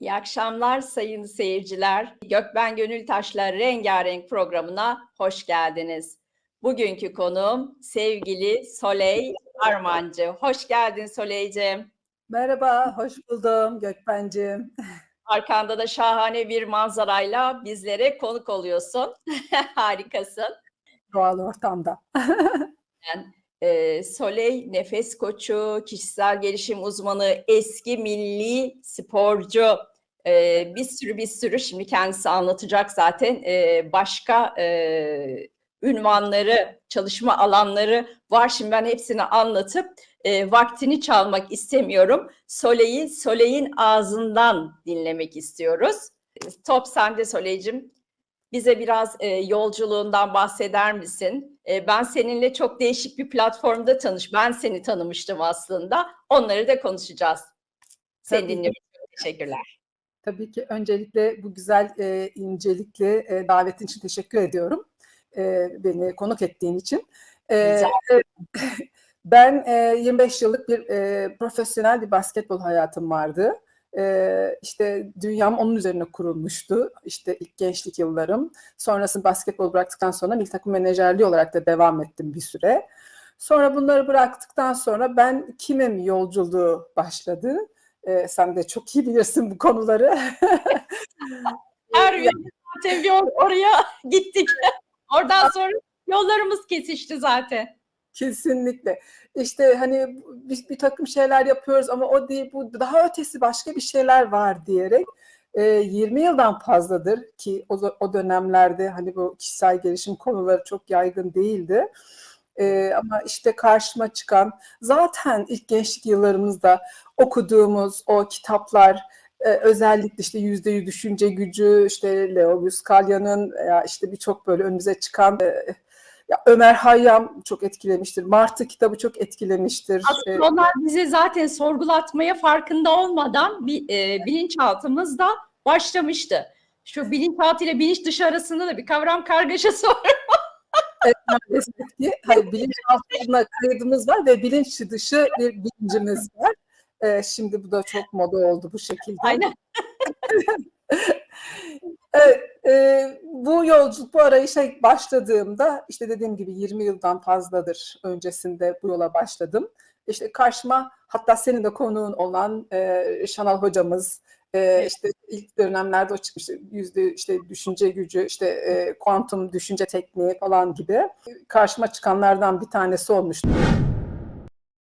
İyi akşamlar sayın seyirciler. Gökben Gönül Taşlar Rengarenk programına hoş geldiniz. Bugünkü konuğum sevgili Soley Armancı. Hoş geldin Soleyciğim. Merhaba, hoş buldum Gökben'cim. Arkanda da şahane bir manzarayla bizlere konuk oluyorsun. Harikasın. Doğal ortamda. Ee, Soley nefes koçu, kişisel gelişim uzmanı, eski milli sporcu. Ee, bir sürü bir sürü şimdi kendisi anlatacak zaten Ee, başka e, ünvanları, çalışma alanları var. Şimdi ben hepsini anlatıp e, vaktini çalmak istemiyorum. Soley'i Soley'in ağzından dinlemek istiyoruz. Top sende Soley'cim. Bize biraz e, yolculuğundan bahseder misin? E, ben seninle çok değişik bir platformda tanış. Ben seni tanımıştım aslında. Onları da konuşacağız. Seni dinliyorum. Teşekkürler. Tabii ki öncelikle bu güzel e, incelikli e, davetin için teşekkür ediyorum. E, beni konuk ettiğin için. E, Rica e, ben e, 25 yıllık bir e, profesyonel bir basketbol hayatım vardı. E, işte dünyam onun üzerine kurulmuştu. İşte ilk gençlik yıllarım. Sonrasında basketbol bıraktıktan sonra milli takım menajerliği olarak da devam ettim bir süre. Sonra bunları bıraktıktan sonra ben kimim yolculuğu başladı. E, sen de çok iyi bilirsin bu konuları. Her gün zaten yol oraya gittik. Oradan sonra yollarımız kesişti zaten. Kesinlikle. İşte hani biz bir takım şeyler yapıyoruz ama o değil bu daha ötesi başka bir şeyler var diyerek e, 20 yıldan fazladır ki o, o dönemlerde hani bu kişisel gelişim konuları çok yaygın değildi. E, ama işte karşıma çıkan zaten ilk gençlik yıllarımızda okuduğumuz o kitaplar e, özellikle işte yüzde yüz düşünce gücü işte Leo Buscaglia'nın veya işte birçok böyle önümüze çıkan e, ya Ömer Hayyam çok etkilemiştir. Martı kitabı çok etkilemiştir. Ee, Aslında onlar bizi zaten sorgulatmaya farkında olmadan bir e, bilinçaltımızda başlamıştı. Şu bilinçaltı ile bilinç dışı arasında da bir kavram kargaşası var. e, maalesef ki hani bilinçaltına kaydımız var ve bilinç dışı bir bilincimiz var. Ee, şimdi bu da çok moda oldu bu şekilde. Aynen. Evet, e, bu yolculuk, bu arayışa başladığımda işte dediğim gibi 20 yıldan fazladır öncesinde bu yola başladım. İşte karşıma hatta senin de konuğun olan e, Şanal hocamız, e, işte ilk dönemlerde o çıkmıştı yüzde işte düşünce gücü, işte e, kuantum düşünce tekniği falan gibi karşıma çıkanlardan bir tanesi olmuştu.